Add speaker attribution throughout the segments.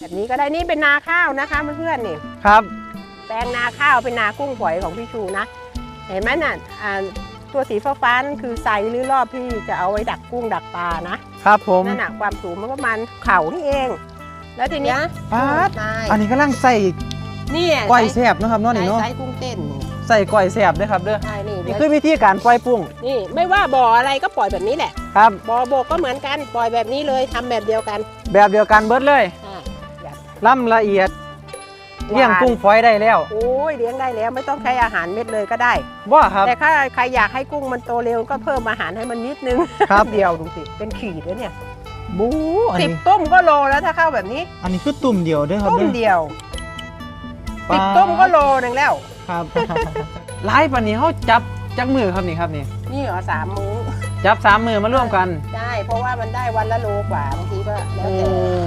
Speaker 1: แบบนี้ก็ได้นี่เป็นนาข้าวนะคะเพื่อนๆนี่
Speaker 2: ครับ
Speaker 1: แปลงนาข้าวเป็นนากุ้งฝอยของพี่ชูนะ เห็นไหมน่ะอ่าตัวสีฟ้าๆนั่นคือไซหรือรอบที่จะเอาไว้ดักกุ้งดักปลานะครับ
Speaker 2: ผม
Speaker 1: นั่นน่ะความสูงมันประมาณเข่านี่เอง แล้วทีเนี้ย
Speaker 2: ป๊าด
Speaker 1: ใช่
Speaker 2: อันนี้กำลังใส่
Speaker 1: นี่
Speaker 2: ก้อยแซ่บเนาะครับเนาะนี่เนาะ
Speaker 1: ไซกุ้งเต้นนี่
Speaker 2: ใส่ก้อยแซ่บเด้วยครับเด้อ
Speaker 1: ใช่นี่
Speaker 2: นี่
Speaker 1: เดี๋ยว
Speaker 2: คือวิธีการปล่อยปุ้ง
Speaker 1: นี่ไม่ว่าบ่ออะไรก็ปล่อยแบบนี้แหละ
Speaker 2: ครับ
Speaker 1: บ่อโบกก็เหมือนกันปล่อยแบบนี้เลยทำแบบเดียวกัน
Speaker 2: แบบเดียวกันเบิดเลย
Speaker 1: อ่า
Speaker 2: ล่ำละเอียดเลี้ยงกุ้งฝอยได้แล้ว
Speaker 1: โอ้ยเลี้ยงได้แล้วไม่ต้องใช้อาหารเม็ดเลยก็ได้
Speaker 2: ว่าครับ
Speaker 1: แต่ถ้าใครอยากให้กุ้งมันโตเร็วก็เพิ่มอาหารให้มันนิดนึง
Speaker 2: ครับ
Speaker 1: เดียวดูสิเป็นขีดแล้วเนี่ย
Speaker 2: บูอัน
Speaker 1: สิบ
Speaker 2: นี้
Speaker 1: ต้มก็โลแล้วถ้าเข้าแบบนี้
Speaker 2: อันนี้คือตุ่มเดียวเด้อครับ
Speaker 1: ต้ม
Speaker 2: เด้อ
Speaker 1: เดียว
Speaker 2: ป๊า
Speaker 1: สิ
Speaker 2: ด
Speaker 1: บต้มก็โลหนึงแล้ว
Speaker 2: ครับหลายปานนี้เขาจับจักมือครับนี่ครับนี่
Speaker 1: นี่เหรอสามมื้อ
Speaker 2: จับสามมือมาร่วมกัน
Speaker 1: ใช่เพราะว่ามันได้วันละโลกว่าบางทีก็แล้ว
Speaker 2: โอ้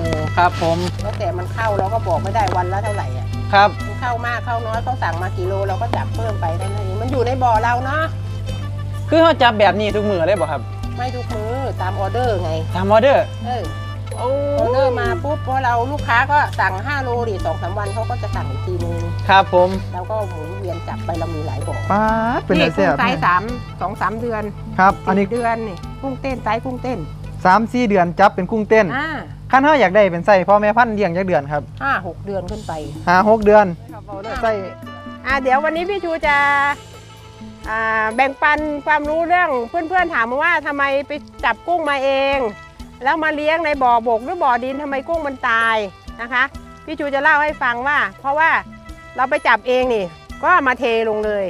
Speaker 1: แต่
Speaker 2: ครับผม
Speaker 1: แล้วแต่มันเข้าเราก็บอกไม่ได้วันละเท่าไหร่อะ
Speaker 2: ครับ
Speaker 1: มันเข้ามากเข้าน้อยเขาสั่งมากี่โลเราก็จับเพิ่มไปเท่านั้นเองมันอยู่ในบ่อเราเนาะ
Speaker 2: คือเขาจับแบบนี้ทุกมือเลยบ่ครับ
Speaker 1: ไม่ทุกมื้อตามออเดอร์ไง
Speaker 2: ตามออเดอร์
Speaker 1: เออ
Speaker 2: โอ้
Speaker 1: ออเดอร์มาปุ๊บพอเราลูกค้าก็สั่ง 5 โลดิสองสามวันเขาก็จะสั่งอีกทีนึง
Speaker 2: ครับผม
Speaker 1: เราก็หมุนเวียนจับไปเรามีหลายบ่อ
Speaker 2: ป๊าดเป็น
Speaker 1: นี่
Speaker 2: อะไรแซ่
Speaker 1: กุ้ง
Speaker 2: บ
Speaker 1: ไซส์สามสองสามเดือน
Speaker 2: ครับ อันนี้
Speaker 1: สี่เดือนนี่กุ้งเต้นไซส์กุ้งเต้น
Speaker 2: สามสี่เดือนจับเป็นกุ้งเต้น
Speaker 1: อ่า
Speaker 2: ขั้นเขาอยากได้เป็นไส้พ่อแม่พันธุ์เลี้ยงจักเดือนครับ
Speaker 1: ห้าหกเดือนขึ้นไป
Speaker 2: หาหกเดือนไส้
Speaker 1: อ่าเดี๋ยววันนี้พี่ชูจะอ่าแบ่งปันความรู้เรื่องเพื่อนๆถามมาว่าทำไมไปจับกุ้งมาเอง แล้วมาเลี้ยงในบ่อบกหรือบ่อดินทำไมกุ้งมันตายนะคะพี่ชูจะเล่าให้ฟังว่า เพราะว่าเราไปจับเองนี่ ก็มาเทลงเลย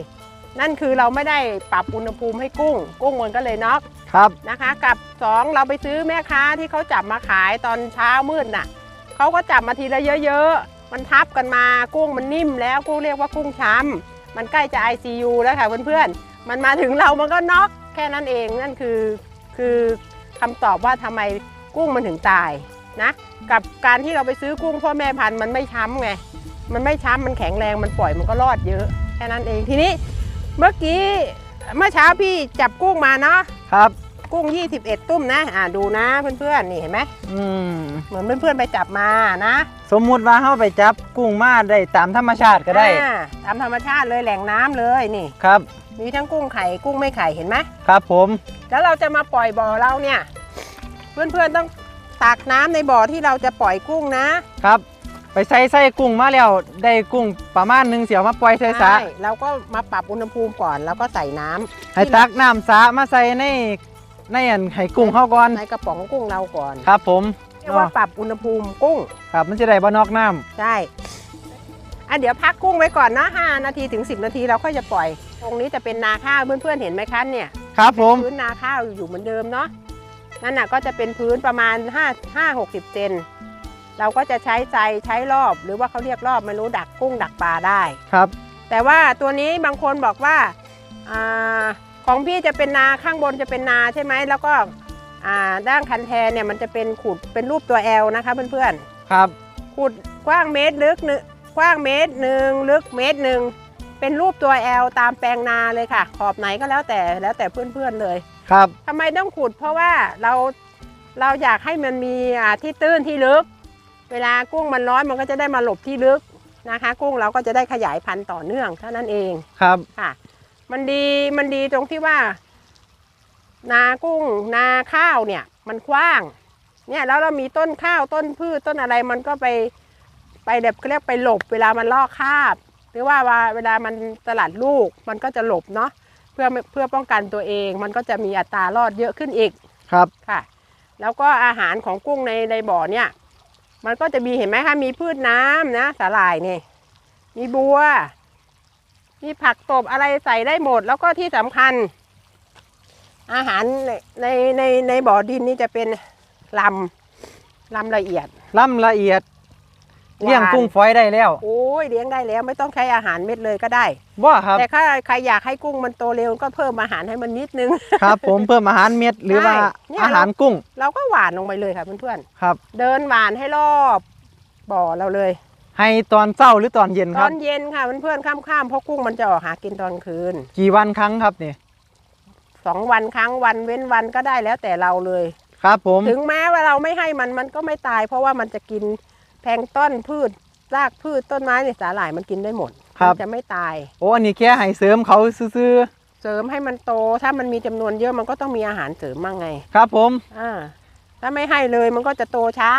Speaker 1: นั่นคือเราไม่ได้ปรับอุณหภูมิให้กุ้ง กุ้งมันก็เลยน็อก
Speaker 2: ครับ
Speaker 1: นะคะกับ 2 เราไปซื้อแม่ค้าที่เขาจับมาขายตอนเช้ามืดน่ะเขาก็จับมาทีละเยอะๆ มันทับกันมากุ้งมันนิ่มแล้วกุ้งเรียกว่ากุ้งช้ำมันใกล้จะ ICU แล้วค่ะเพื่อนๆมันมาถึงเรามันก็น็อกแค่นั้นเองนั่นคือคือ คำตอบว่าทำไมกุ้งมันถึงตายนะกับการที่เราไปซื้อกุ้งพ่อแม่พันธุ์มันไม่ช้ำไงมันไม่ช้ำมันแข็งแรงมันปล่อยมันก็รอดเยอะแค่นั้นเองทีนี้เมื่อกี้เมื่อเช้าพี่จับกุ้งมาเนาะ
Speaker 2: ครับ
Speaker 1: กุ้ง 21 ตุ้มนะ อ่าดูนะเพื่อนๆนี่เห็นไหม
Speaker 2: อืม
Speaker 1: เหมือนเพื่อนๆไปจับมานะ
Speaker 2: สมมุติว่าเขาไปจับกุ้งมาได้ตามธรรมชาติก็ได้
Speaker 1: อ่าตามธรรมชาติเลยแหล่งน้ำเลยนี่
Speaker 2: ครับ
Speaker 1: มีทั้งกุ้งไข่กุ้งไม่ไข่เห็นไหม
Speaker 2: ครับผม
Speaker 1: แล้วเราจะมาปล่อยบ่อเราเนี่ย เพื่อนๆต้องตักน้ำในบ่อที่เราจะปล่อยกุ้งนะ
Speaker 2: ครับ ไปใส่ใส่กุ้งมาแล้วได้กุ้งประมาณหนึงเสียวมาปล่อยใส่สระ
Speaker 1: เราก็มาปรับอุณหภูมิก่อนแล้วก็ใส่น้ำ
Speaker 2: ให้ตักน้ำสระมาใส่ในในอันให้กุ้งเข้าก่อน
Speaker 1: ในกระป๋องกุ้งเราก่อน
Speaker 2: ครับ ผม
Speaker 1: เรียกว่าปรับอุณหภูมิกุ้ง
Speaker 2: ครับมันจะได้บ่นอกน้ำ
Speaker 1: ใช่ อะเดี๋ยวพักกุ้งไว้ก่อนนะ5นาทีถึง 10 นาทีเราค่อยจะปล่อย ตรงนี้จะเป็นนาข้าวเพื่อนๆเห็นไหมคะเนี่ย
Speaker 2: ครับผม
Speaker 1: พื้นนาข้าวอยู่เหมือนเดิมเนาะนั่นน่ะก็จะเป็นพื้นประมาณ 5 5 60 เซนเราก็จะใช้ใจใช้รอบ หรือว่าเขาเรียกรอบไม่รู้ดักกุ้งดักปลาได้
Speaker 2: ครับ
Speaker 1: แต่ว่าตัวนี้บางคนบอกว่าอาของพี่จะเป็นนาข้างบนจะเป็นนาใช่ไหมแล้วก็อ่าด้านคันแทนเนี่ยมันจะเป็นขุดเป็นรูปตัว L นะคะเพื่อนๆ
Speaker 2: ครับ
Speaker 1: ขุดกว้างเมตรลึกหนึ่ง กว้างเมตรหนึ่งลึกเมตรหนึ่งเป็นรูปตัว L ตามแปลงนาเลยค่ะ ขอบไหนก็แล้วแต่แล้วแต่เพื่อนๆเลย
Speaker 2: ครับ
Speaker 1: ทำไมต้องขุดเพราะว่าเราเราอยากให้มันมีอ่าที่ตื้นที่ลึก เวลากุ้งมันร้อนมันก็จะได้มาหลบที่ลึกนะคะ กุ้งเราก็จะได้ขยายพันธุ์ต่อเนื่องเท่านั้นเอง
Speaker 2: ครับ
Speaker 1: ค่ะ มันดีมันดีตรงที่ว่า นากุ้งนาข้าวเนี่ย มันกว้าง เนี่ยแล้วเรามีต้นข้าวต้นพืชต้นอะไรมันก็ไป ไปแบบเขาเรียกไปหลบเวลามันลอกคราบ หรือว่าว่าเวลามันตลาดลูกมันก็จะหลบเนาะเพื่อเพื่อป้องกันตัวเองมันก็จะมีอัตรารอดเยอะขึ้นอีก
Speaker 2: ครับ
Speaker 1: ค่ะ แล้วก็อาหารของกุ้งในในบ่อเนี่ย มันก็จะมีเห็นไหมคะมีพืชน้ำนะสาหร่ายนี่มีบัว มีผักตบอะไรใส่ได้หมด แล้วก็ที่สำคัญ อาหารในในในในบ่อดินนี่จะเป็นลำลำละเอียด
Speaker 2: ล่ำละเอียด
Speaker 1: หวาน
Speaker 2: เลี้ยงกุ้งฝอยได้แล้ว
Speaker 1: โอ้ยเลี้ยงได้แล้วไม่ต้องใช้อาหารเม็ดเลยก็ได้
Speaker 2: ว่าครับ
Speaker 1: แต่ถ้าใครอยากให้กุ้งมันโตเร็วก็เพิ่มอาหารให้มันนิดนึง
Speaker 2: ครับ ผมเพิ่มอาหารเม็ดหรือว่า
Speaker 1: ใช่เนี่ย
Speaker 2: อาหารกุ้ง
Speaker 1: เราก็หวานลงไปเลยค่ะเพื่อน
Speaker 2: ครับ
Speaker 1: ๆเดินหวานให้รอบบ่อเราเลย
Speaker 2: ให้ตอนเช้าหรือตอนเย็น
Speaker 1: ต
Speaker 2: ครั
Speaker 1: อบนเย็นค่ะเพื่อนๆค่ำๆเพราะกุ้งมันจะออกหากินตอนคืน
Speaker 2: กี่วันครั้งครับนี่
Speaker 1: สองวันครั้งวันเว้นวันก็ได้แล้วแต่เราเลย
Speaker 2: ครับผม
Speaker 1: ถึงแม้ว่าเราไม่ให้มันมันก็ไม่ตาย เพราะว่ามันจะกิน แพลงก์ต้นพืชรากพืชต้นไม้เนี่ยสาหร่ายมันกินได้หมด
Speaker 2: ครับ
Speaker 1: มัจะไม่ตาย
Speaker 2: โอ้อันนี้แค่ให้เสริมเขาซื่อ
Speaker 1: เสริมให้มันโต ถ้ามันมีจำนวนเยอะมันก็ต้องมีอาหารเสริมมั่งไง
Speaker 2: ๆครับผม
Speaker 1: อ่า ถ้าไม่ให้เลยมันก็จะโตช้า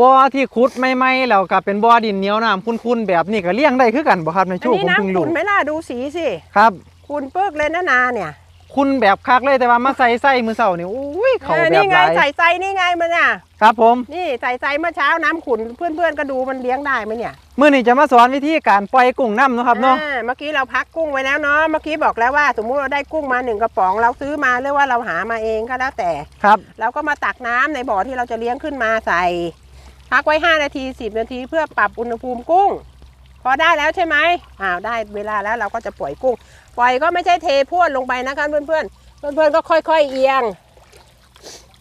Speaker 2: บ่อที่ขุดใหม่ๆแล้วก็เป็นบ่อดินเหนียวน้ำคุ้นๆแบบนี้ก็เลี้ยงได้คือกันบ่ครับใน
Speaker 1: อัน
Speaker 2: ช่วง
Speaker 1: นี้
Speaker 2: ผมเพิ่ง
Speaker 1: น้ำ
Speaker 2: รู้
Speaker 1: ขุนไหม่ล่ะดูสีสิ
Speaker 2: ครับ
Speaker 1: ขุนเปิกเลยนะนาเนี่ย
Speaker 2: คุณแบบคักเลยแต่ว่ามาใส่ไส้มือเสานี่อุ้ยเขา
Speaker 1: ออ
Speaker 2: แบบ
Speaker 1: นี่
Speaker 2: ห
Speaker 1: ไง
Speaker 2: ลาย
Speaker 1: ใส่ใจนี่ไงมันอะ
Speaker 2: ครับผม
Speaker 1: นี่ใส่ใจเมื่อเช้าน้ำขุนเพื่อนๆก็ดูมันเลี้ยงได้ไหมเนี่ย
Speaker 2: มื้อนี้จะมาสอนวิธีการปล่อยกุ้งน้ำเนาะครับเนาะ
Speaker 1: อ่เมื่อกี้เราพักกุ้งไว้แล้วเนาะเมื่อกี้บอกแล้วว่า สมมุติเราได้กุ้งมาหนึ่งกระป๋องเราซื้อมาหรือว่าเราหามาเองก็แล้วแต่
Speaker 2: ครับ
Speaker 1: เราก็มาตักน้ำในบ่อที่เราจะเลี้ยงขึ้นมาใส่ พักไว้ 5 นาที 10 นาทีเพื่อปรับอุณหภูมิกุ้ง พอได้แล้วใช่ไหมอ้าวได้เวลาแล้วเราก็จะปล่อยกุ้ง ปล่อยก็ไม่ใช่เทพรวดลงไปนะคะเพื่อนๆเพื่อนๆก็ค่อยๆเอียง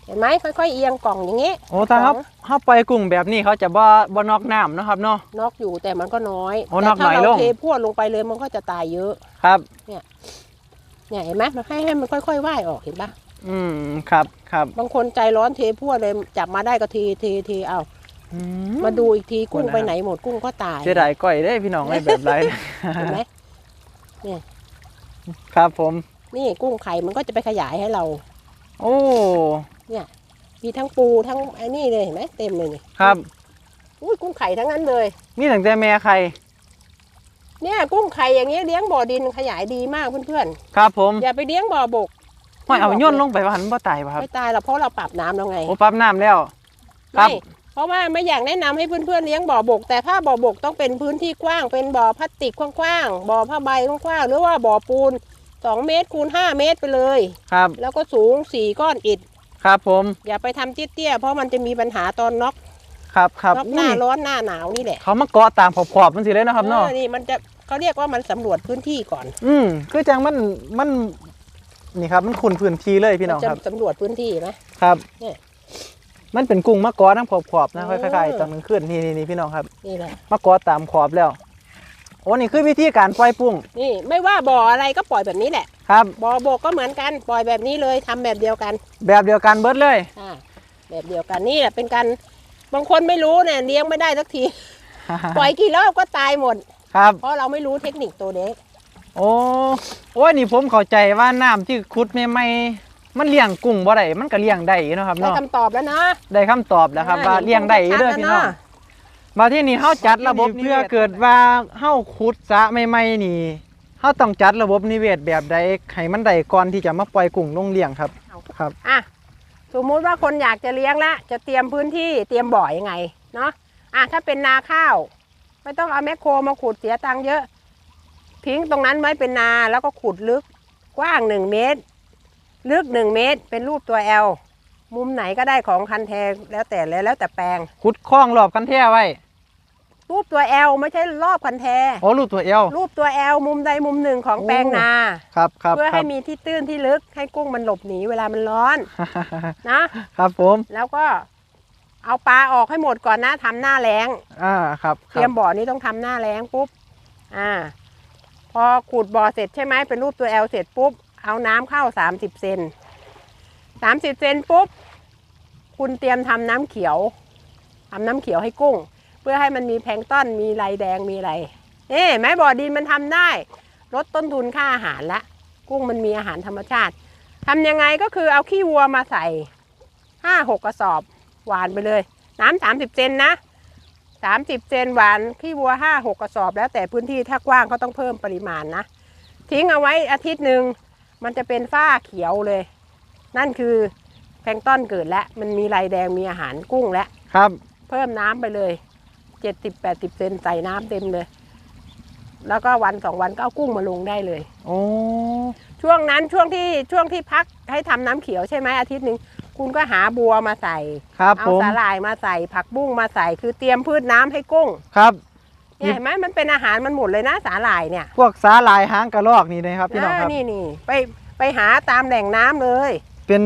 Speaker 1: เห็นไหมค่อยๆเอียงกล่องอย่างนี้
Speaker 2: โอ้ถ้าเขาเขาปล่อยกุ้งแบบนี้เขาจะบ่บ่นอกน้ำเนาะครับเนาะ
Speaker 1: นอกอยู่แต่มันก็น้อย
Speaker 2: อ๋อ
Speaker 1: แต่
Speaker 2: นอก
Speaker 1: ถ้า
Speaker 2: น้อย
Speaker 1: เรา
Speaker 2: ลง
Speaker 1: เทพรวดลงไปเลยมันก็จะตายเยอะ
Speaker 2: ครับ
Speaker 1: เนี่ยเห็นไหมมันให้ให้มันค่อยๆว่ายออกเห็นปะ
Speaker 2: อืมครับครับ
Speaker 1: บางคนใจร้อนเทพรวดเลยจับมาได้ก็ทีทีทีเอา
Speaker 2: อื
Speaker 1: มาดูอีกทีกุ้ง
Speaker 2: กลัวนะ
Speaker 1: ไปไหนหมดกุ้งก็ตาย
Speaker 2: เสียดายก้อยเด้พี่น้องไอ้แบบไร
Speaker 1: เห็นไหม
Speaker 2: ครับผม
Speaker 1: นี่กุ้งไข่มันก็จะไปขยายให้เรา
Speaker 2: โอ้
Speaker 1: มีทั้งปูทั้งไอ้นี่เลยเห็นไหมเต็มเลยนี่
Speaker 2: ครับ
Speaker 1: อุ้ยกุ้งไข่ทั้งนั้นเลย
Speaker 2: มีตั้งแต่แม่ไข่
Speaker 1: เนี่ย กุ้งไข่อย่างเงี้ยเลี้ยงบ่อดินขยายดีมากเพื่อน
Speaker 2: ครับผม
Speaker 1: ๆอย่าไปเลี้ยงบ่อบก
Speaker 2: ไม่เอาย่นลงไปว่าหันบ่ตายป่ะครับ
Speaker 1: ไม่ตายหรอกเพราะเราปรับน้ำแล้วไง
Speaker 2: โอ้ปรับน้ำแล้วครับ
Speaker 1: ไม่เพ ราะว่าไม่อยากแนะนำให้เพื่อนๆเลี้ยงบ่อบก แต่ถ้าบ่อบกต้องเป็นพื้นที่กว้าง เป็นบ่อพลาสติกกว้างๆบ่อผ้าใบกว้างๆหรือว่าบ่อปูน 2 เมตรคูณ5เมตรไปเลย
Speaker 2: ครับ
Speaker 1: แล้วก็สูงสี่ก้อนอิฐ
Speaker 2: ครับผม
Speaker 1: อย่าไปทำเตี้ยๆเพราะมันจะมีปัญหาตอนน็อก
Speaker 2: ครับครับ
Speaker 1: น็อกห
Speaker 2: อุ้
Speaker 1: น้ายร้อนหน้าหนาวนี่แหละ
Speaker 2: เขามาเกาะตามขอบๆมันสิเลยนะครับเนาะ
Speaker 1: เออนี่มันจะเขาเรียกว่ามันสำรวจพื้นที่ก่อน
Speaker 2: อืมคือจังมันมันนี่ครับมันขุนพื้นที่เลยพี่น้อง
Speaker 1: จะ
Speaker 2: ครับ
Speaker 1: สำรวจพื้นที่ไหม
Speaker 2: ครับ
Speaker 1: เนี่ย
Speaker 2: มันเป็นกุ้งมาเกาะทั้งขอบๆนะ
Speaker 1: เออ
Speaker 2: คล้ายๆตอนกลางคืนนี่นี่นี่พี่น้องครับ
Speaker 1: นี่แหละ
Speaker 2: มาเกาะตามขอบแล้วโอ้นี่คือวิธีการปล่อยปุ้ง
Speaker 1: นี่ไม่ว่าบ่ออะไรก็ปล่อยแบบนี้แหละ
Speaker 2: ครับ
Speaker 1: บ่อบกก็เหมือนกันปล่อยแบบนี้เลยทำแบบเดียวกัน
Speaker 2: แบบเดียวกันเบิดเลย
Speaker 1: อ่าแบบเดียวกันนี่แหละเป็นการบางคนไม่รู้เนี่ยเลี้ยงไม่ได้สักที ปล่อยกี่รอบก็ตายหมด
Speaker 2: ครับ
Speaker 1: เพราะเราไม่รู้เทคนิคตัวเด็ก
Speaker 2: โอ้โอ้ยนี่ผมเข้าใจว่าน้ำที่ขุดใหม่ๆมั นเลี้ยงกุ้งบ่ได้มันก็เลี้ยงได้อยู่เนาะครับ
Speaker 1: ได้
Speaker 2: เนาะ
Speaker 1: คำตอบแล้วนะ
Speaker 2: ได้คำตอบแล้วครับ
Speaker 1: อ่
Speaker 2: ว่าเลี้ยงได้อยู่เด้อ
Speaker 1: ห็น
Speaker 2: พี่
Speaker 1: ชั
Speaker 2: น้อง
Speaker 1: แล้วะ
Speaker 2: มาที่นี่เฮาจัดระบบเพื่อเกิดว่าเฮาขุดสระใหม่ๆนี่เฮาต้องจัดระบบนิเวศแบบใดให้มันได้ก่อนที่จะมาปล่อยกุ้งลงเลี้ยงครับครับ
Speaker 1: อะสมมุติว่าคนอยากจะเลี้ยงละจะเตรียมพื้นที่เตรียมบ่อยังไงเนาะอะถ้าเป็นนาข้าว ไม่ต้องเอาแมคโครมาขุดเสียตังค์เยอะ ทิ้งตรงนั้นไว้เป็นนาแล้วก็ขุดลึกกว้างหนึ่งเมตร ลึกหนึ่งเมตร เป็นรูปตัว L มุมไหนก็ได้ของคันแทแล้วแต่เลยแล้วแต่แปลง
Speaker 2: ขุดคลองรอบกันแท้ไว้
Speaker 1: รูปตัว L ไม่ใช่รอบคันแท
Speaker 2: โอ้รูปตัวเอว
Speaker 1: รูปตัว L มุมใดมุมหนึ่งของ
Speaker 2: โอ้
Speaker 1: แปลงนา
Speaker 2: ครับครับ
Speaker 1: เพื่อ
Speaker 2: ครั
Speaker 1: ให้
Speaker 2: บ
Speaker 1: มีที่ตื้นที่ลึกให้กุ้งมันหลบหนีเวลามันร้อน นะ
Speaker 2: ครับผม
Speaker 1: แล้วก็ เอาปลาออกให้หมดก่อนนะทำหน้าแล้ง
Speaker 2: อ่าครับค
Speaker 1: เตรี
Speaker 2: รั
Speaker 1: ย
Speaker 2: บ
Speaker 1: มบ่อนี้ต้องทำหน้าแล้งปุ๊บ อ่า พอขุดบ่อเสร็จใช่ไหมเป็นรูปตัว L เสร็จปุ๊บ เอาน้ำเข้า30เซน30เซนปุ๊บ คุณเตรียมทำน้ำเขียวทำน้ำเขียวให้กุ้ง เพื่อให้มันมีแพลงต้นมีไรแดงมีไรเอ๊ะแม้บ่อดินมันทำได้ ลดต้นทุนค่าอาหารละกุ้งมันมีอาหารธรรมชาติทำยังไงก็คือเอาขี้วัวมาใส่ห้าหกกระสอบหวานไปเลย น้ำสามสิบเซนนะสามสิบเซนหวานขี้วัวห้าหกกระสอบ แล้วแต่พื้นที่ถ้ากว้างก็ต้องเพิ่มปริมาณนะ ทิ้งเอาไว้อาทิตย์หนึ่ง มันจะเป็นฝ้าเขียวเลย นั่นคือแพลงก์ต้นเกิดแล้ว มันมีไรแดงมีอาหารกุ้งแล้ว
Speaker 2: ครับ
Speaker 1: เพิ่มน้ำไปเลยเจ็ดสิบแปดสิบเซนใส่น้ำเต็มเลย แล้วก็วันสองวันก็เอากุ้งมาลงได้เลย
Speaker 2: โอ้
Speaker 1: ช่วงนั้นช่วงที่ช่วงที่พักให้ทำน้ำเขียวใช่ไหมอาทิตย์หนึ่งคุณก็หาบัวมาใส่
Speaker 2: ครับ
Speaker 1: เอา
Speaker 2: ผม
Speaker 1: สาหร่ายมาใส่ผักบุ้งมาใส่คือเตรียมพืชน้ำให้กุ้ง
Speaker 2: ครับ
Speaker 1: เนี่ยเห็นไหมมันเป็นอาหารมันหมดเลยนะสาหร่ายเนี่ย
Speaker 2: พวกสาหร่ายหางกระรอกนี่นะครับพี่น้องครับา
Speaker 1: นี่นี่ไปไปหาตามแหล่งน้ำเลย
Speaker 2: เป็น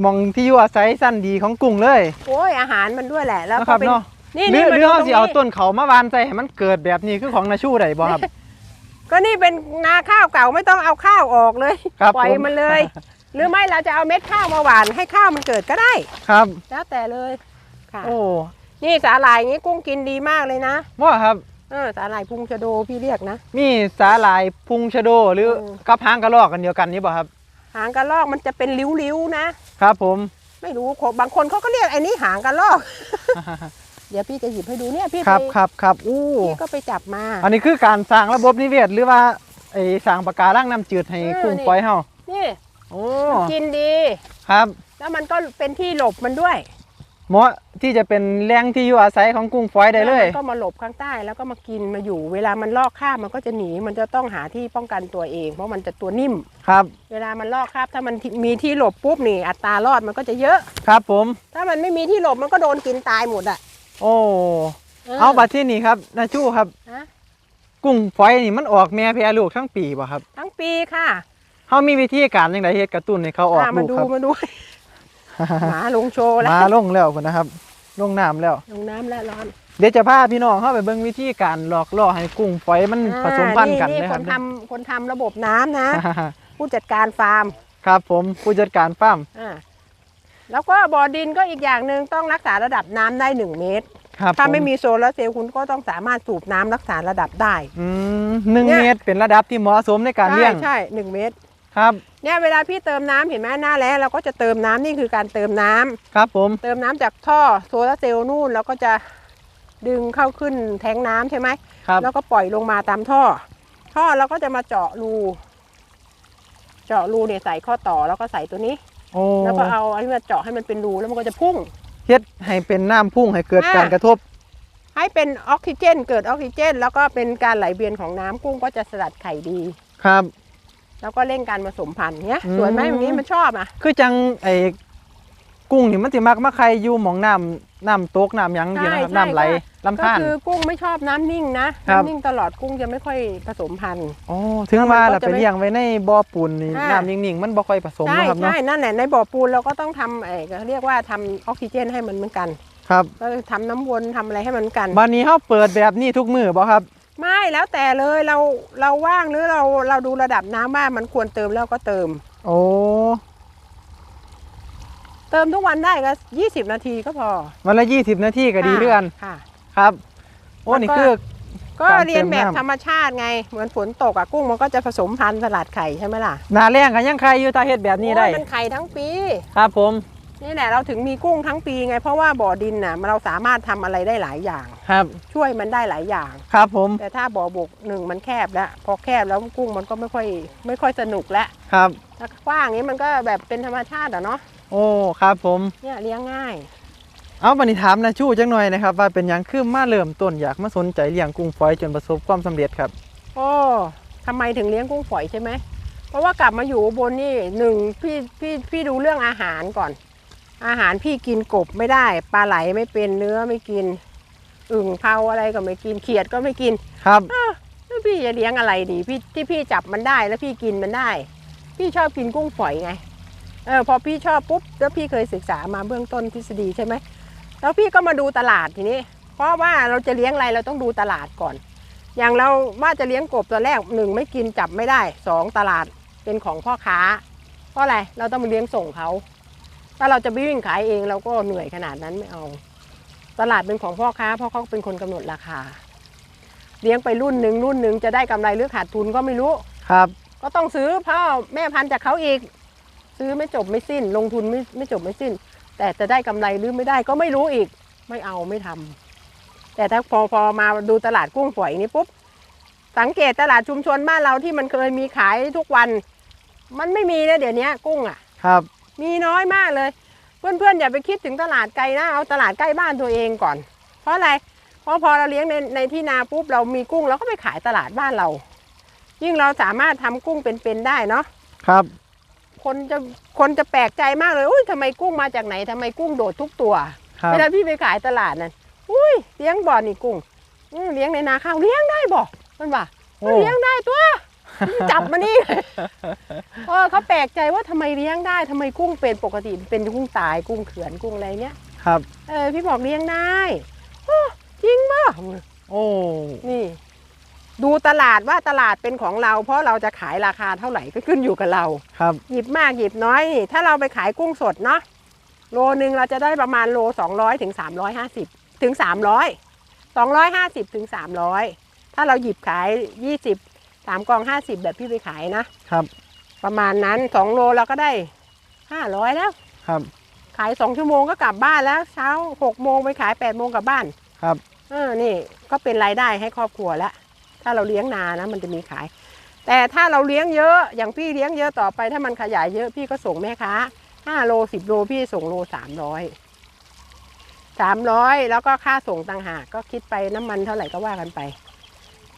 Speaker 2: หมองที่อยู่อาศัยสั้นดีของกุ้งเลย
Speaker 1: โอ้ยอาหารมันด้วยแหละแล้ว
Speaker 2: นะค
Speaker 1: ก็
Speaker 2: รับ
Speaker 1: เป็น
Speaker 2: เนาะ
Speaker 1: นี่
Speaker 2: หรื
Speaker 1: นี่
Speaker 2: อ
Speaker 1: มา
Speaker 2: หรื
Speaker 1: ดู
Speaker 2: อ
Speaker 1: ตร
Speaker 2: เขา
Speaker 1: ง
Speaker 2: สิเอา
Speaker 1: นี้
Speaker 2: ต้นเขามาวานใจให้มันเกิดแบบนี้คือของนาชูได้บ่ครับ
Speaker 1: ก็นี่เป็นนาข้าวเก่าไม่ต้องเอาข้าวออกเลย
Speaker 2: ครับ
Speaker 1: ปล่อย
Speaker 2: ผม
Speaker 1: มันเลย หรือไม่เราจะเอาเม็ดข้าวมาหว่านให้ข้าวมันเกิดก็ได้
Speaker 2: ครับ
Speaker 1: แล้วแต่เลยค่ะ
Speaker 2: โอ้
Speaker 1: นี่สาหร่ายอย่างนี้กุ้งกินดีมากเลยนะ
Speaker 2: ว่าครับ
Speaker 1: เออสาหร่ายพุงชะโดพี่เรียกนะ
Speaker 2: มีสาหร่ายพุงชะโดหรือ
Speaker 1: เออ
Speaker 2: กับหางกระรอกกันเดียวกันนี่บ่ครับ
Speaker 1: หางกระรอกมันจะเป็นริ้วๆนะ
Speaker 2: ครับผม
Speaker 1: ไม่รู้บางคนเขาก็เรียกไอ้นี่หางกระรอก เดี๋ยวพี่จะหยิบให้ดูเนี่ยพี่
Speaker 2: ค
Speaker 1: ไป
Speaker 2: รับครับครับอู้
Speaker 1: พี่ก็ไปจับมา
Speaker 2: อันนี้คือการสร้างระบบนิเวศหรือว่าไอ้สร้างปะการังน้ำจืดให้
Speaker 1: เออ
Speaker 2: กุ้ง
Speaker 1: นี่
Speaker 2: ปล่อยเฮา
Speaker 1: นี่
Speaker 2: โอ้
Speaker 1: กินดี
Speaker 2: ครับ
Speaker 1: แล้วมันก็เป็นที่หลบมันด้วย
Speaker 2: เหมาะที่จะเป็นแหล่งที่อยู่อาศัยของกุ้งฝอยได้เลย
Speaker 1: แวมันก็มาหลบข้างใต้แล้วก็มากินมาอยู่ เวลามันลอกคราบมันก็จะหนีมันจะต้องหาที่ป้องกันตัวเอง เพราะมันจะตัวนิ่ม
Speaker 2: ครับ
Speaker 1: เวลามันลอกคราบถ้ามันมีที่หลบปุ๊บนี่ อัตรารอดมันก็จะเยอะ
Speaker 2: ครับผม
Speaker 1: ถ้ามันไม่มีที่หลบมันก็โดนกินตายหมดอะ
Speaker 2: โอ้เอาบัดที่นี่ครับนาชูครับ
Speaker 1: ฮะ
Speaker 2: กุ้งฝอยนี่มันออกแม่แพรลูกทั้งปีบ่ครับ
Speaker 1: ทั้งปีค่ะ
Speaker 2: เฮามีวิธีการจังไดเฮ็ดกระตุ้นให้เขาออก
Speaker 1: อะมา
Speaker 2: ลูก
Speaker 1: ดู
Speaker 2: ครับ
Speaker 1: มาดู หมาลงโชว์แล้ว
Speaker 2: มาลงแล้วพุ่นนะครับ ลงน้ำแล้ว
Speaker 1: ลงน้ำแล้วร้อน
Speaker 2: เดี๋ยวจะพาพี่น้องเข้าไปเบิ่งวิธีการหลอกล่อให้กุ้งฝอยมันผสมพันธุ์กัน
Speaker 1: อ่า
Speaker 2: นะ
Speaker 1: ค
Speaker 2: ครับ
Speaker 1: นทำคนทำระบบน้ำนะ ผู้จัดการฟาร์ม
Speaker 2: ครับผมผู้จัดการฟาร์ม
Speaker 1: อ่าแล้วก็บ่อดินก็อีกอย่างหนึ่งต้องรักษาระดับน้ำได้หนึ่งเมตร
Speaker 2: ครับ
Speaker 1: ถ้า
Speaker 2: ผ
Speaker 1: ไม่มีโซลาร์เซลล์คุณก็ต้องสามารถสูบน้ำรักษาระดับได้
Speaker 2: อืมหนึ่ง
Speaker 1: เนี่ย
Speaker 2: เมตรเป็นระดับที่เหมาะสมในการ
Speaker 1: ใช่
Speaker 2: เลี้ยง
Speaker 1: ใช่หนึ่งเมตร
Speaker 2: ครับ
Speaker 1: เนี่ยเวลาพี่เติมน้ำเห็นไหมหน้าแล้งเราก็จะเติมน้ำนี่คือการเติมน้ำ
Speaker 2: ครับผม
Speaker 1: เติมน้ำจากท่อโซลาร์เซลล์นู่นแล้วก็จะดึงเข้าขึ้นแทงน้ำใช่ไหม
Speaker 2: ครับ
Speaker 1: แล้วก็ปล่อยลงมาตามท่อ ท่อเราก็จะมาเจาะรู เจาะรูเนี่ยใส่ข้อต่อแล้วก็ใส่ตัวนี้
Speaker 2: โอ้
Speaker 1: แล้วก็เอาอันนี้มาเจาะให้มันเป็นรูแล้วมันก็จะพุ่ง
Speaker 2: เฮ็ดให้เป็นน้ำพุ่งให้เกิด
Speaker 1: อ่า
Speaker 2: การกระทบ
Speaker 1: ให้เป็นออกซิเจน เกิดออกซิเจน แล้วก็เป็นการไหลเวียนของน้ำกุ้งก็จะสลัดไข่ดี
Speaker 2: ครับ
Speaker 1: แล้วก็เร่งการผสมพันธุ์เนี้ย
Speaker 2: อืม
Speaker 1: สวยไหมแบบนี้มันชอบอะ
Speaker 2: คือจังไอ้กุ้งนี่มันสิมักมาใครอยู่หมองน้ำน้ำตกน้ำหยังอยู่นะครับ
Speaker 1: ใช่
Speaker 2: น้ำไหล
Speaker 1: ใช่
Speaker 2: ลำ
Speaker 1: ก็
Speaker 2: ธาร
Speaker 1: คือกุ้งไม่ชอบน้ำนิ่งนะครับน้ำนิ่งตลอดกุ้งจะไม่ค่อยผสมพันธุ์
Speaker 2: โอ้ถึงว่า
Speaker 1: มันก็
Speaker 2: เรา
Speaker 1: จะ
Speaker 2: ไป
Speaker 1: ไม่
Speaker 2: เลี้ยงไว้ในบ่อปูนนี่
Speaker 1: อ่า
Speaker 2: น้ำนิ่งๆมันบ่ค่อยผสม
Speaker 1: ใช่
Speaker 2: นะครับเนาะ
Speaker 1: ใช่นั่นแหละในบ่อปูนเราก็ต้องทำไอ้ก็เรียกว่าทำออกซิเจนให้มันเหมือนกัน
Speaker 2: ครับ
Speaker 1: ก็ทำน้ำวนทำอะไรให้มันเหมือนกัน
Speaker 2: บัดนี้เฮาเปิดแบบนี้ทุกมื้อบ่ครับ
Speaker 1: ไม่ แล้วแต่เลยเราเราว่างหรือเราเราดูระดับน้ำว่ามันควรเติมแล้วก็เติม
Speaker 2: โอ้
Speaker 1: เติมทุกวันได้ก็20นาทีก็พอ
Speaker 2: วันละ20นาทีก็ดี
Speaker 1: ค่ะ
Speaker 2: เรื่อน
Speaker 1: ค่ะ
Speaker 2: ครับ โอ้
Speaker 1: มันก็
Speaker 2: นี่คือ
Speaker 1: ก็
Speaker 2: การเติม
Speaker 1: เรียนแบบ
Speaker 2: น้ำ
Speaker 1: ธรรมชาติไง เหมือนฝนตกอะกุ้งมันก็จะผสมพันธุ์สลัดไข่ใช่ไหมล่ะ
Speaker 2: หนาแรงก็ยังใครอยู่ตาเฮ็ดแบบนี้ได้
Speaker 1: โอ้ยมันไข่ทั้งปี
Speaker 2: ครับผม
Speaker 1: นี่แหละเราถึงมีกุ้งทั้งปีไง เพราะว่าบ่อดินน่ะเราสามารถทำอะไรได้หลายอย่าง
Speaker 2: ครับ
Speaker 1: ช่วยมันได้หลายอย่าง
Speaker 2: ครับผม
Speaker 1: แต่ถ้าบ่อบกหนึ่งมันแคบแล้ว พอแคบแล้วกุ้งมันก็ไม่ค่อยไม่ค่อยสนุกแล้ว
Speaker 2: ครับ
Speaker 1: ถ้ากว้างนี้มันก็แบบเป็นธรรมชาติอะเนาะ
Speaker 2: โอ้ครับผม
Speaker 1: เนี่ยเลี้ยงง่าย
Speaker 2: เอาบันนี้ถามนะชู้จังหน่อยนะครับ ว่าเป็นหยังคือมาเริ่มต้นอยากมาสนใจเลี้ยงกุ้งฝอยจนประสบความสำเร็จครับ
Speaker 1: โอ้ทำไมถึงเลี้ยงกุ้งฝอยใช่ไหมเพราะว่ากลับมาอยู่อุบนนี่หนึ่งพี่พี่พี่ดูเรื่องอาหารก่อน อาหารพี่กินกบไม่ได้ ปลาไหลไม่เป็นเนื้อไม่กิน อึ่งเผาอะไรก็ไม่กินเขียดก็ไม่กิน
Speaker 2: ครับ
Speaker 1: อ้าวแล้วพี่จะเลี้ยงอะไรดี พี่ที่พี่จับมันได้แล้วพี่กินมันได้ พี่ชอบกินกุ้งฝอยไงเออพอพี่ชอบปุ๊บแล้วพี่เคยศึกษามาเบื้องต้นทฤษฎีใช่ไหมแล้วพี่ก็มาดูตลาดทีนี้ เพราะว่าเราจะเลี้ยงอะไรเราต้องดูตลาดก่อน อย่างเราว่าจะเลี้ยงกบตัวแรกหนึ่งไม่กินจับไม่ได้สองตลาดเป็นของพ่อค้าเพราะอะไรเราต้องมาเลี้ยงส่งเขา ถ้าเราจะไปวิ่งขายเองเราก็เหนื่อยขนาดนั้นไม่เอา ตลาดเป็นของพ่อค้าเพราะเขาเป็นคนกำหนดราคา เลี้ยงไปรุ่นหนึ่งรุ่นหนึ่งจะได้กำไรหรือขาดทุนก็ไม่รู้
Speaker 2: ครับ
Speaker 1: ก็ต้องซื้อพ่อแม่พันธุ์จากเขาอีก ซื้อไม่จบไม่สิ้น ลงทุนไม่ไม่จบไม่สิ้น แต่จะได้กำไรหรือไม่ได้ก็ไม่รู้อีก ไม่เอาไม่ทำแต่ถ้าพอพอมาดูตลาดกุ้งฝอยนี้ปุ๊บสังเกตตลาดชุมชนบ้านเราที่มันเคยมีขายทุกวัน มันไม่มีนะเดี๋ยวนี้กุ้งอะ
Speaker 2: ครับ
Speaker 1: มีน้อยมากเลย เพื่อนๆอย่าไปคิดถึงตลาดไกลนะเอาตลาดใกล้บ้านตัวเองก่อน เพราะอะไรเพราะพอเราเลี้ยงในในที่นาปุ๊บเรามีกุ้งเราก็ไปขายตลาดบ้านเรา ยิ่งเราสามารถทำกุ้งเป็นๆได้เนาะ
Speaker 2: ครับ
Speaker 1: คนจะคนจะแปลกใจมากเลยอุ้ยทำไมกุ้งมาจากไหนทำไมกุ้งโดดทุกตัว
Speaker 2: ครับ
Speaker 1: เวลาพี่ไปขายตลาดนั่นอุ้ยเลี้ยงบ่อนี่กุ้งอืมเลี้ยงในนาข้าวเลี้ยงได้บ่มันว่า
Speaker 2: โอ้
Speaker 1: เลี้ยงได้ตัว จับมานี่เออเขาแปลกใจว่าทำไมเลี้ยงได้ทำไมกุ้งเป็นปกติเป็นกุ้งตายกุ้งเขือนกุ้งอะไรเนี้ย
Speaker 2: ครับ
Speaker 1: เออพี่บอกเลี้ยงได้โอ้จริงป่ะ
Speaker 2: โอ้
Speaker 1: นี่ ดูตลาดว่าตลาดเป็นของเรา เพราะเราจะขายราคาเท่าไหร่ก็ขึ้นอยู่กับเรา
Speaker 2: ครับ
Speaker 1: หยิบมากหยิบน้อยนี่ถ้าเราไปขายกุ้งสดเนาะโลนึงเราจะได้ประมาณโล200ถึง350ถึง300 250ถึง300ถ้าเราหยิบขาย 20 3กอง50แบบพี่ไปขายนะ
Speaker 2: ครับ
Speaker 1: ประมาณนั้น2โลเราก็ได้500แล้ว
Speaker 2: ครับ
Speaker 1: ขาย2ชั่วโมงก็กลับบ้านแล้ว เช้า6โมงไปขาย8โมงกลับบ้าน
Speaker 2: ครับ
Speaker 1: เออ นี่ก็เป็นรายได้ให้ครอบครัวแล้ว ถ้าเราเลี้ยงนานะ มันจะมีขาย แต่ถ้าเราเลี้ยงเยอะ อย่างพี่เลี้ยงเยอะต่อไป ถ้ามันขยายเยอะพี่ก็ส่งแม่ค้าห้าโลสิบโลพี่ส่งโลสามร้อยสามร้อยแล้วก็ค่าส่งต่างหากก็คิดไปน้ำมันเท่าไหร่ก็ว่ากันไป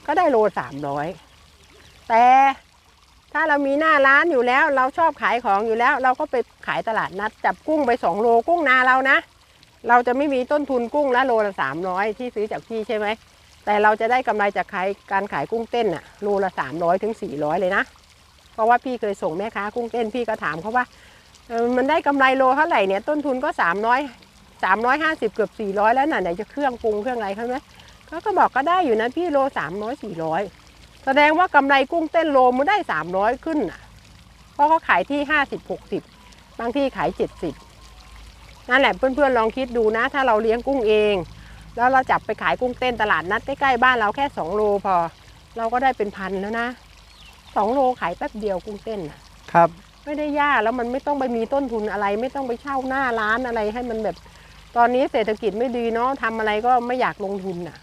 Speaker 1: ก็ได้โลสามร้อย แต่ถ้าเรามีหน้าร้านอยู่แล้ว เราชอบขายของอยู่แล้ว เราก็ไปขายตลาดนัด จับกุ้งไปสองโลกุ้งนาเรานะ เราจะไม่มีต้นทุนกุ้งละโลละสามร้อยที่ซื้อจากพี่ใช่ไหมแต่เราจะได้กำไรจากขายการขายกุ้งเต้นอะโลละสามร้อยถึงสี่ร้อยเลยนะเพราะว่าพี่เคยส่งแม่ค้ากุ้งเต้นพี่ก็ถามเขาว่ามันได้กำไรโลเท่าไหร่เนี่ยต้นทุนก็สามร้อยสามร้อยห้าสิบเกือบสี่ร้อยแล้วน่ะไหนจะเครื่องปรุงเครื่องอะไรเขาไหมเขาก็บอกก็ได้อยู่นะพี่โลสามร้อยสี่ร้อย แสดงว่ากำไรกุ้งเต้นโลมันได้สามร้อยขึ้นอะ เพราะเขาขายที่ห้าสิบหกสิบบางที่ขายเจ็ดสิบนั่นแหละเพื่อนๆลองคิดดูนะ ถ้าเราเลี้ยงกุ้งเอง แล้วเราจับไปขายกุ้งเต้นตลาดนัดใกล้ๆบ้านเราแค่สองโลพอ เราก็ได้เป็นพันแล้วนะสองโลขายแป๊บเดียวกุ้งเต้นน่ะ
Speaker 2: ครับ
Speaker 1: ไม่ได้ยากแล้วมันไม่ต้องไปมีต้นทุนอะไร ไม่ต้องไปเช่าหน้าร้านอะไรให้มันแบบ ตอนนี้เศรษฐกิจไม่ดีเนาะทำอะไรก็ไม่อยากลงทุนน่ะ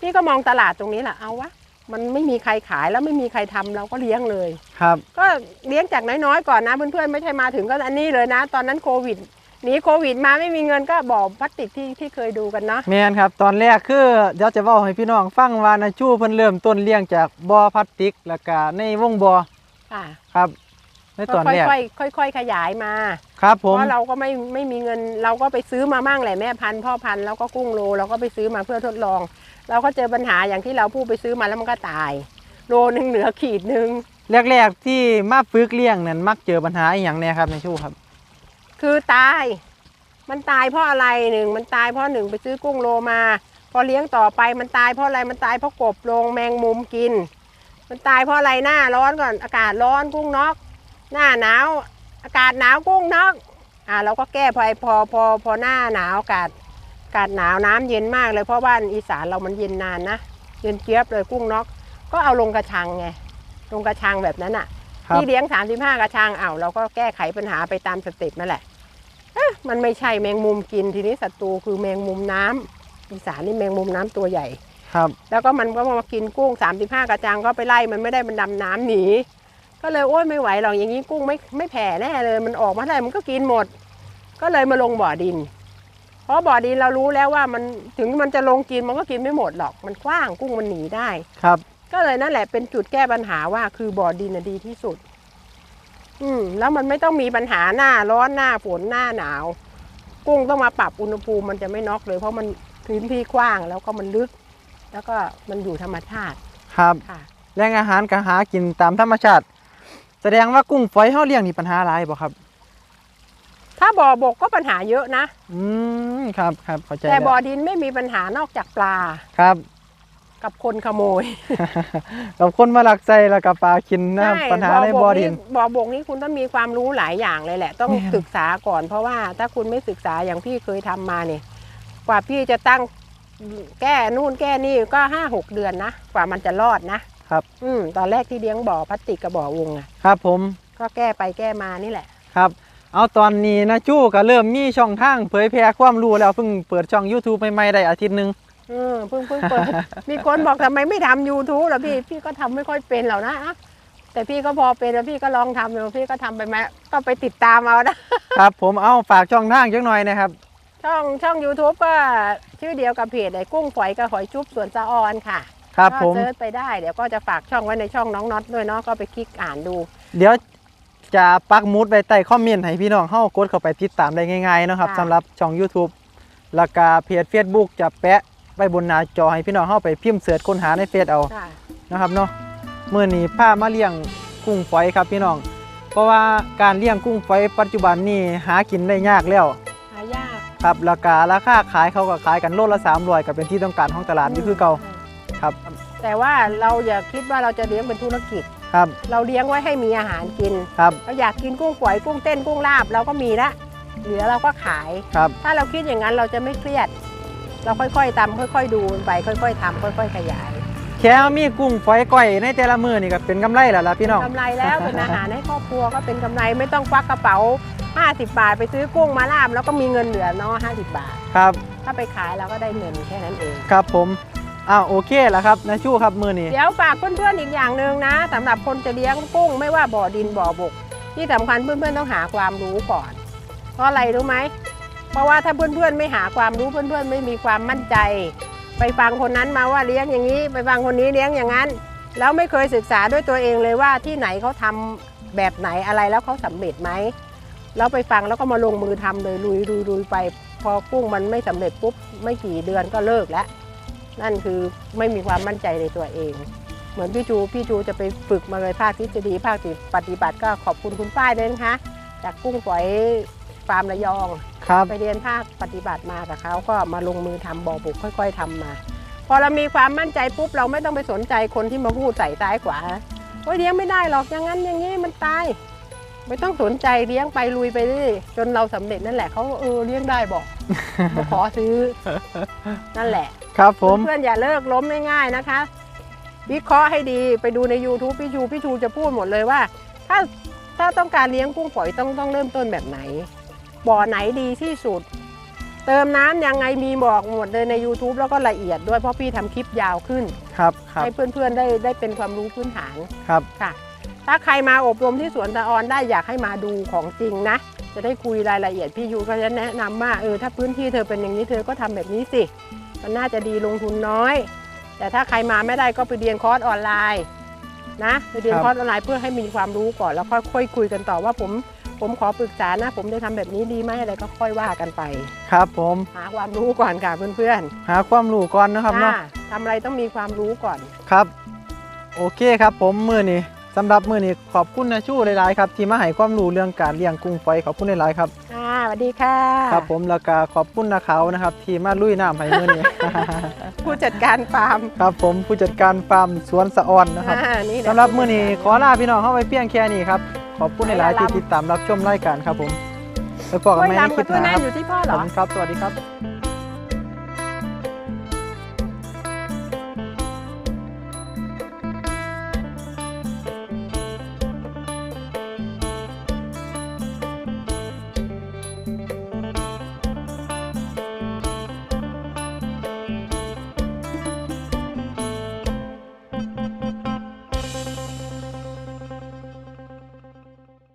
Speaker 1: พี่ก็มองตลาดตรงนี้แหละเอาวะ มันไม่มีใครขายแล้วไม่มีใครทำเราก็เลี้ยงเลย
Speaker 2: ครับ
Speaker 1: ก็เลี้ยงจากน้อยๆก่อนนะเพื่อนๆไม่ใช่มาถึงก็อันนี้เลยนะ ตอนนั้นโควิดหนีโควิดมาไม่มีเงินก็บ่อพลาสติกที่ที่เคยดูกันเนาะ
Speaker 2: แมนครับ ตอนแรกคือเดี๋ยวจะเว้าให้พี่น้องฟังว่านาชูเพิ่นเริ่มต้นเลี้ยงจากบ่อพลาสติกแล้วก็ในวงบ่อ
Speaker 1: ค่ะ
Speaker 2: ครับในตอนแรก
Speaker 1: ค่อยๆค่อย ๆ ขยายมา
Speaker 2: ครับผม
Speaker 1: เพราะเราก็ไม่ไม่มีเงินเราก็ไปซื้อมามั่งแหละแม่พันธุ์พ่อพันธุ์แล้วก็กุ้งโลเราก็ไปซื้อมาเพื่อทดลอง เราก็เจอปัญหาอย่างที่เราพูดไปซื้อมาแล้วมันก็ตาย โลหนึ่งเหลือขีดหนึ่ง
Speaker 2: แรกๆที่มาฝึกเลี้ยงนั่นมักเจอปัญหาอหย่างแน่ครับนาชูครับ
Speaker 1: คือตาย มันตายเพราะอะไรหนึ่งมันตายเพราะหนึ่งไปซื้อกุ้งโลมา พอเลี้ยงต่อไปมันตายเพราะอะไรมันตายเพราะกบลงแมงมุมกิน มันตายเพราะอะไรหน้าร้อนก่อนอากาศร้อนกุ้งนอกหน้าหนาวอากาศหนาวกุ้งนอกอ่าเราก็แก้พอพอพอพอหน้าหนาวอากาศอากาศหนาวน้ำเย็นมากเลยเพราะบ้านอีสานเรามันเย็นนานนะเย็นเจี๊ยบเลยกุ้งนอก ก็เอาลงกระชังไงลงกระชังแบบนั้นอะ
Speaker 2: ครับ
Speaker 1: ที่เลี้ยง 35 กระชังอ้าวเราก็แก้ไขปัญหาไปตามสเต็ปนั่นแหละเอ๊ะมันไม่ใช่แมงมุมกินทีนี้ศัตรูคือแมงมุมน้ำอีสานนี่แมงมุมน้ำตัวใหญ่
Speaker 2: ครับ
Speaker 1: แล้วก็มันก็มากินกุ้ง 35 กระจังก็ไปไล่มันไม่ได้มันดำน้ำหนีก็เลยโอ้ยไม่ไหวหรอกอย่างนี้กุ้งไม่ไม่แผ่แน่เลย มันออกมาเท่าไหร่มันก็กินหมด ก็เลยมาลงบ่อดิน เพราะบ่อดินเรารู้แล้วว่ามันถึงมันจะลงกินมันก็กินไม่หมดหรอกมันกว้างกุ้งมันหนีได้
Speaker 2: ครับ
Speaker 1: ก็เลยนั่นแหละเป็นจุดแก้ปัญหาว่าคือบ่อดินน่ะดีที่สุด อืม แล้วมันไม่ต้องมีปัญหาหน้าร้อนหน้าฝนหน้าหนาว กุ้งต้องมาปรับอุณหภูมิมันจะไม่น็อกเลย เพราะมันพื้นที่กว้างแล้วก็มันลึก แล้วก็มันอยู่ธรรมชาติ
Speaker 2: ครับ
Speaker 1: ค่ะ
Speaker 2: แหล่งอาหารก็หากินตามธรรมชาติ แสดงว่ากุ้งฝอยเฮาเลี้ยงนี่ปัญหาหลายบ่ครับ
Speaker 1: ถ้าบ่อบกก็ปัญหาเยอะนะ
Speaker 2: อืมครับครับเข้าใจ
Speaker 1: แต่
Speaker 2: แล้ว
Speaker 1: บ่อดินไม่มีปัญหานอกจากปลา
Speaker 2: ครับ
Speaker 1: กับคนขโมย
Speaker 2: กับคนมาลักไส้แล้วก็ปลากินนะ
Speaker 1: ใช่
Speaker 2: ปัญหาในบ่อดิน
Speaker 1: บ่อบกนี่คุณต้องมีความรู้หลายอย่างเลยแหละ ต้อง
Speaker 2: แม่น
Speaker 1: ศึกษาก่อนเพราะว่าถ้าคุณไม่ศึกษาอย่างพี่เคยทำมาเนี่ยกว่าพี่จะตั้งแก้นู่นแก้นี่ก็ห้าหกเดือนนะกว่ามันจะรอดนะครับ อืมตอนแรกที่เลี้ยงบ่อพลาสติกกับบ่อวงอะ
Speaker 2: ครับ ผม
Speaker 1: ก็แก้ไปแก้มานี่แหละ
Speaker 2: ครับ เอาตอนนี้นะจู้ก็เริ่มมีช่องทางเผยแพร่ความรู้แล้วเพิ่งเปิดช่อง YouTube ใหม่ๆได้อาทิตย์หนึง
Speaker 1: เออเพิ่งเพิ่งเปิด มีคนบอกทำไมไม่ทำ YouTube ล่ะพี่พี่ก็ทำไม่ค่อยเป็นหรอกนะอะแต่พี่ก็พอเป็นแล้วพี่ก็ลองทำอยู่พี่ก็ทำไปไหมก็ไปติดตามเอานะ
Speaker 2: ครับ ผมเอาฝากช่องทางจักหน่อยนะครับ
Speaker 1: ช่องช่อง YouTube ก็ชื่อเดียวกับเพจไอ้กุ้งฝอยกับหอยจุ๊บสวนสะออนค่ะ
Speaker 2: ครับ
Speaker 1: ก็
Speaker 2: ผม
Speaker 1: เซิร์ชไปได้เดี๋ยวก็จะฝากช่องไว้ในช่องน้องน็อตด้วยเนาะก็ไปคลิกอ่านดู
Speaker 2: เดี๋ยว จะปักหมุดไว้ใต้คอมเมนต์ให้พี่น้องเฮากดเข้าไปติดตามได้ง่ายๆเนาะครับ
Speaker 1: ค่ะ
Speaker 2: สำหรับช่อง YouTube แล้วก็เพจ Facebook จะแปะไว้บนหน้าจอให้พี่น้องเฮาไปพิมพ์เสิร์ชค้นหาในเฟซเอา
Speaker 1: ค่ะ
Speaker 2: นะครับเนาะเมื่อนี้พามาเลี้ยงกุ้งฝอยครับพี่น้อง เพราะว่าการเลี้ยงกุ้งฝอยปัจจุบันนี่หากินได้ยากแล้ว
Speaker 1: หายาก
Speaker 2: ครับราคาราคาขายเขาก็ขายกันโลละ300ก็เป็นที่ต้องการของตลาดอยู่คือเก่าครับ
Speaker 1: แต่ว่าเราอย่าคิดว่าเราจะเลี้ยงเป็นธุรกิจ
Speaker 2: ครับ
Speaker 1: เราเลี้ยงไว้ให้มีอาหารกิน
Speaker 2: ครับ
Speaker 1: เราอยากกินกุ้งฝอยกุ้งเต้นกุ้งลาบเราก็มีละเหลือเราก็ขาย
Speaker 2: ครับ
Speaker 1: ถ้าเราคิดอย่างนั้นเราจะไม่เครียด เราค่อยๆทำค่อย ๆ ดูมันไปค่อย ๆทำค่อย ๆ ขยาย
Speaker 2: แค่มีกุ้งฝอยก้อยในแต่ละมื้อนี่ก็เป็นกำไรแล้วล่ะพี่น้อง
Speaker 1: กำไรแล้วเป็นอาหารให้ครอบครัวก็เป็นกำไรไม่ต้องควักกระเป๋า 50 บาท ไปซื้อกุ้งมาล่ามแล้วก็มีเงินเหลือเนาะ50 บาท
Speaker 2: ครับ
Speaker 1: ถ้าไปขายเราก็ได้เงินแค่นั้นเอง
Speaker 2: ครับผม อ้าวโอเคแล้วครับนาชูครับมือนี้
Speaker 1: เดี๋ยวฝากเพื่อนๆอีกอย่างหนึ่งนะสำหรับคนจะเลี้ยงกุ้งไม่ว่าบ่อดินบ่อบก ที่สำคัญเพื่อนๆต้องหาความรู้ก่อน เพราะอะไรรู้ไหมเพราะว่าถ้าเพื่อนๆไม่หาความรู้เพื่อนๆ ไม่มีความมั่นใจ ไปฟังคนนั้นมาว่าเลี้ยงอย่างนี้ ไปฟังคนนี้เลี้ยงอย่างนั้น แล้วไม่เคยศึกษาด้วยตัวเองเลยว่าที่ไหนเขาทำแบบไหนอะไรแล้วเขาสำเร็จไหมแล้วไปฟังแล้วก็มาลงมือทำเลยลุยลุยลุยไป พอกุ้งมันไม่สำเร็จปุ๊บไม่กี่เดือนก็เลิกแล้ว นั่นคือไม่มีความมั่นใจในตัวเอง เหมือนพี่จูพี่จูจะไปฝึกมาเลยภาคทฤษฎีภาคปฏิบัติก็ขอบคุณคุณป้ายด้วยนะคะ จากกุ้งฝอยฟาร์มระยอง
Speaker 2: ครับ
Speaker 1: ไปเรียนภาคปฏิบัติมากับเขาก็มาลงมือทำบ่อบุกค่อย ๆทำมา พอเรามีความมั่นใจปุ๊บเราไม่ต้องไปสนใจคนที่มาพูดใส่ซ้ายขวาโอ้ยเลี้ยงไม่ได้หรอกอย่างนั้นอย่างนี้มันตาย ไม่ต้องสนใจเลี้ยงไปลุยไปเรื่อยจนเราสำเร็จนั่นแหละเขาเออเลี้ยงได้บอกมาขอซื้อ นั่นแหละ
Speaker 2: ครับผม
Speaker 1: เพื่อนๆอย่าเลิกล้มง่ายๆนะคะ วิเคราะห์ให้ดีไปดูใน YouTube พี่ชูพี่ชูจะพูดหมดเลยว่า ถ้าถ้าต้องการเลี้ยงกุ้งฝอยต้องต้องเริ่มต้นแบบไหน บ่อไหนดีที่สุด เติมน้ำยังไงมีบอกหมดเลยใน YouTube แล้วก็ละเอียดด้วยเพราะพี่ทำคลิปยาวขึ้น
Speaker 2: ครับครับ
Speaker 1: ให้เพื่อนๆได้ได้เป็นความรู้พื้นฐาน
Speaker 2: ครับ
Speaker 1: ค่ะ ถ้าใครมาอบรมที่สวนตะออนได้อยากให้มาดูของจริงนะ จะได้คุยรายละเอียดพี่ยูก็จะแนะนำว่าเออถ้าพื้นที่เธอเป็นอย่างนี้เธอก็ทำแบบนี้สิ มันน่าจะดีลงทุนน้อย แต่ถ้าใครมาไม่ได้ก็ไปเรียนคอร์สออนไลน์นะไปเรียน
Speaker 2: ครับ
Speaker 1: คอร์สออนไลน์เพื่อให้มีความรู้ก่อนแล้วค่อยคุยกันต่อว่าผมผมขอปรึกษานะ ผมจะทำแบบนี้ดีไหมอะไรก็ค่อยว่ากันไป
Speaker 2: ครับผม
Speaker 1: หาความรู้ก่อนค่ะเพื่อน
Speaker 2: หาความรู้ก่อนนะครับ
Speaker 1: ๆ
Speaker 2: เนาะ
Speaker 1: จ้าทำอะไรต้องมีความรู้ก่อน
Speaker 2: ครับ โอเคครับผมมื้อนี้ สำหรับมื้อนี้ขอบคุณนาชูหลายๆครับที่มาให้ความรู้เรื่องการเลี้ยงกุ้งฝอยขอบคุณหลายๆครับ
Speaker 1: ค่ะสวัสดีค่ะ
Speaker 2: ครับผมแล้วก็ขอบคุณนาเขานะครับที่มาลุยน้ำให้มื้อนี้
Speaker 1: ผู้จัดการฟาร์ม
Speaker 2: ครับผมผู้จัดการฟาร์มสวนสะออนนะครับ
Speaker 1: อ่านี่แหละ
Speaker 2: สำหรับมื้อนี้ขอลาพี่น้องเข้าไปเพียงแค่นี้ครับขอบคุณหลายๆที่ติดตามรับชมรายการครับผมแล้วพบ
Speaker 1: ก
Speaker 2: กัน
Speaker 1: ล้วย
Speaker 2: ใหม่ใน
Speaker 1: ดำ
Speaker 2: คลิ
Speaker 1: กับ
Speaker 2: ป
Speaker 1: ตัว
Speaker 2: หน้า
Speaker 1: แน่
Speaker 2: ครับ
Speaker 1: อยู่ที่พ่อเห
Speaker 2: ข
Speaker 1: ร
Speaker 2: อบ
Speaker 1: อ
Speaker 2: คุณครับสวัสดีครับ